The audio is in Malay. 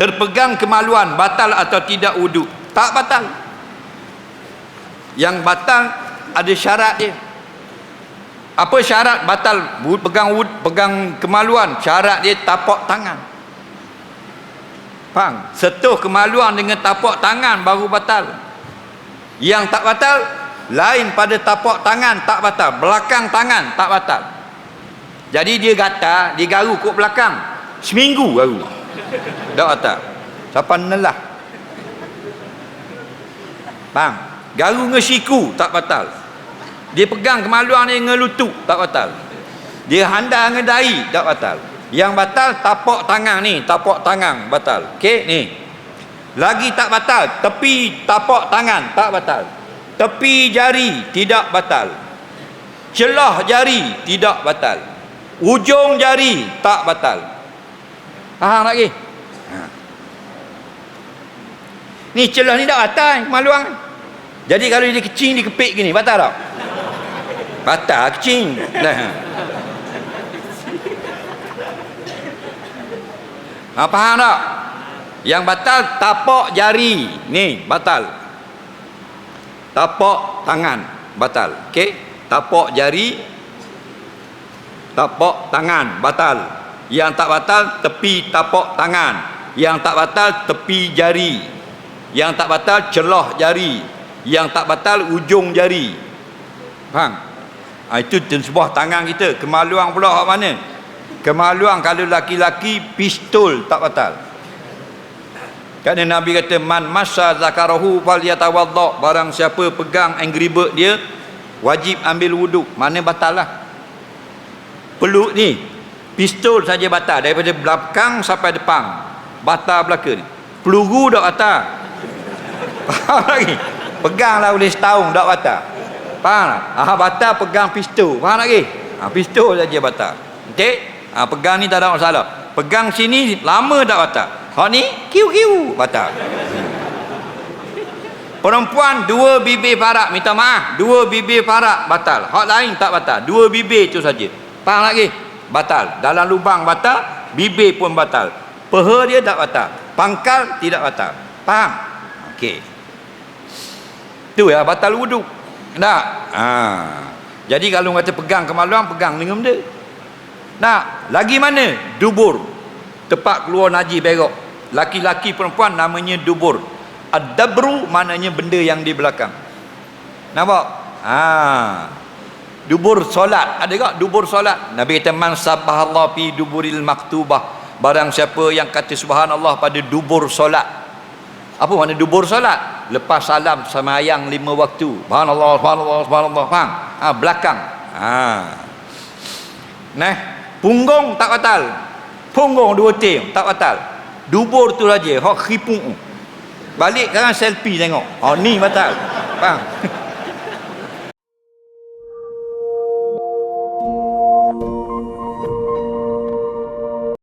terpegang kemaluan batal atau tidak wuduk. Tak batal. Yang batal ada syarat dia. Apa syarat batal? Pegang wud, pegang kemaluan syarat dia tapak tangan. Faham? Sentuh kemaluan dengan tapak tangan baru batal. Yang tak batal lain pada tapak tangan tak batal. Belakang tangan tak batal. Jadi dia gatal dia garu kot belakang. Seminggu garu tak batal siapa nelah faham garu dengan siku tak batal. Dia pegang kemaluan dia dengan lutut tak batal. Dia handal dengan dahi tak batal. Yang batal tapak tangan ni tapak tangan batal. Okey ni. Lagi tak batal tepi tapak tangan tak batal. Tepi jari tidak batal. Celah jari tidak batal. Ujung jari tak batal faham lagi ha. ni celah ni tak batal kemaluan jadi kalau dia kecing dia kepik gini batal tak? Batal kecing. Nah. ha, faham tak? Yang batal tapak jari. Ni batal. Tapak tangan batal. Okey? Tapak jari tapak tangan batal yang tak batal tepi tapak tangan. Yang tak batal tepi jari. Yang tak batal celah jari. Yang tak batal ujung jari. Faham? Ha, itu sebuah tangan kita. Kemaluan pula hak mana? Kemaluan kalau laki-laki pistol tak batal. Kerana Nabi kata man masa zakarahu fal yatawadda barang siapa pegang angry bird dia wajib ambil wuduk. Mana batal lah? Peluk ni pistol saja batal daripada belakang sampai depan. Batal belaka ni. Peluru tak batal. Faham lagi? Peganglah boleh setahun tak batal. Faham tak? Ah, batal pegang pistol. Faham lagi? Ah, pistol saja batal. Okey? Ah, pegang ni tak ada masalah. Pegang sini lama tak batal. Hak ni kiu kiu batal perempuan dua bibir parak minta maaf. Dua bibir parak batal. Hak lain tak batal. Dua bibir tu saja. Faham lagi batal. Dalam lubang batal bibir pun batal. Peha dia tak batal. Pangkal tidak batal. Faham? Okey. Tu ya batal wuduk tak ha. jadi kalau kata pegang kemaluan pegang dengan benda. Nak? Lagi mana? Dubur. Tempat keluar najis berok. Laki-laki perempuan namanya dubur. Ad-dabru maknanya benda yang di belakang. Nampak? Ha dubur solat. Ada tak dubur solat? Nabi kata man sabbahallah fi duburil maktubah barang siapa yang kata subhanallah pada dubur solat. Apa makna dubur solat? Lepas salam semayang lima waktu. Subhanallah subhanallah subhanallah. Faham? Ha belakang. Ha. Nah punggung tak batal. Punggung dua tim tak batal. Dubur tu saja khipung. Balik sekarang selfie tengok. Oh ni batal. Faham